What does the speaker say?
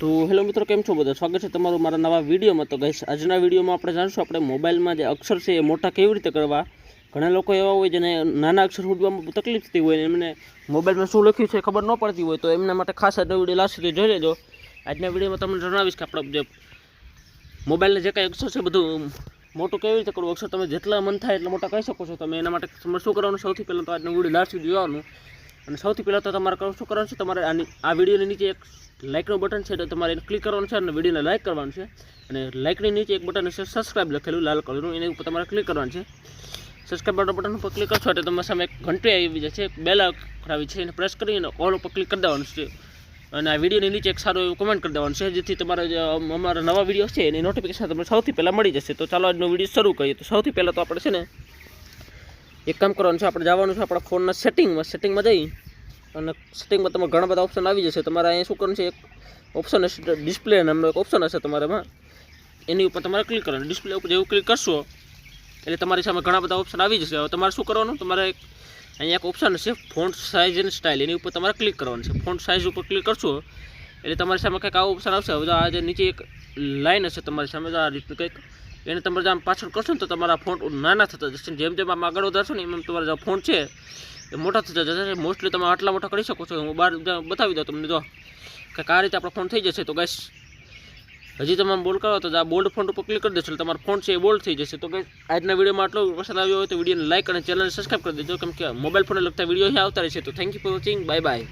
તો હેલો મિત્રો, કેમ છો બધા? સ્વાગત છે તમારું મારા નવા વિડીયોમાં. તો ગઈશ આજના વિડીયોમાં આપણે જાણીશું આપણે મોબાઈલમાં જે અક્ષર છે એ મોટા કેવી રીતે કરવા. ઘણા લોકો એવા હોય જેને નાના અક્ષર ઉડવામાં તકલીફ થતી હોય એમને મોબાઈલમાં શું લખ્યું છે ખબર ન પડતી હોય, તો એમના માટે ખાસ આજનો વીડિયો લાસ્ટ સુધી જોઈ લેજો. આજના વિડીયોમાં તમને જણાવીશ કે આપણે જે મોબાઈલને જે કાંઈ અક્ષર છે બધું મોટું કેવી રીતે કરવું? અક્ષર તમે જેટલા મન થાય એટલા મોટા કહી શકો છો. તમે એના માટે તમારે શું કરવાનું? સૌથી પહેલાં તો આજનો વીડિયો લાસ્ટ સુધી જોવાનું. અને સૌથી પહેલાં તો તમારે શું કરવાનું છે? તમારે આની આ વિડીયોની નીચે એક લાઇકનું બટન છે તો તમારે એને ક્લિક કરવાનું છે અને વિડીયોને લાઇક કરવાનું છે. અને લાઇકની નીચે એક બટન છે સબસ્ક્રાઇબ લખેલું, લાલ કલરનું એની ઉપર તમારે ક્લિક કરવાનું છે. સબસ્ક્રાઇબ બટન ઉપર ક્લિક કરશો એટલે તમારી સામે એક ઘંટી આવી જશે, એક બેલ આવી છે. એને પ્રેસ કરીને ઓલ ઉપર ક્લિક કરી દેવાનું છે. અને આ વિડીયોની નીચે એક સારું એવું કમેન્ટ કરી દેવાનું છે, જેથી તમારા અમારા નવા વીડિયો છે એની નોટિફિકેશન તમને સૌથી પહેલાં મળી જશે. તો ચાલો આજનો વીડિયો શરૂ કરીએ. તો સૌથી પહેલાં તો આપણે છે ને, એક કામ કરવાનું છે, આપણે જવાનું છે આપણા ફોનના સેટિંગમાં સેટિંગમાં જઈ અને સેટિંગમાં તમારે ઘણા બધા ઓપ્શન આવી જશે. તમારે અહીંયા શું કરવાનું છે? એક ઓપ્શન હશે ડિસ્પ્લે નામનો એક ઓપ્શન હશે તમારામાં. એની ઉપર તમારે ક્લિક કરવાનું. ડિસ્પ્લે ઉપર જેવું ક્લિક કરશો, એટલે તમારી સામે ઘણા બધા ઓપ્શન આવી જશે. હવે તમારે શું કરવાનું? તમારે એક અહીંયા એક ઓપ્શન હશે ફોન્ટ સાઇઝ એન્ડ સ્ટાઇલ એની ઉપર તમારે ક્લિક કરવાનું છે. ફોન્ટ સાઇઝ ઉપર ક્લિક કરશો, એટલે તમારી સામે કંઈક આવો ઓપ્શન આવશે. હવે જો આ જે નીચે એક લાઇન હશે તમારી સામે આ રીતનું કંઈક, એને તમે જો આમ પાછળ કરશો ને, તો તમારા ફોન્ટ નાના થતા જશે. જેમ જેમ આમ આગળ વધારશો ને, એમ એમ તમારા જે ફોન્ટ છે એ મોટા થતા જશે મોસ્ટલી તમે આટલા મોટા કરી શકો છો, હું બહાર બતાવી દઉં તમને, જો. કે આ રીતે આપણો ફોન થઈ જશે તો ગેસ હજી તમે બોલ કરો તો આ બોલ્ડ ફોન ઉપર ક્લિક કરી દેશો, એટલે તમારો ફોન છે એ બોલ્ડ થઈ જશે. તો કે આજના વિડીયોમાં આટલો પસંદ આવ્યો હોય તો વિડીયોને લાઇક અને ચેનલને સબસ્ક્રાઈબ કરી દેજો. કેમ કે મોબાઈલ ફોનને લગતા વીડિયો અહીં આવતા રહેશે તો thank you for watching bye bye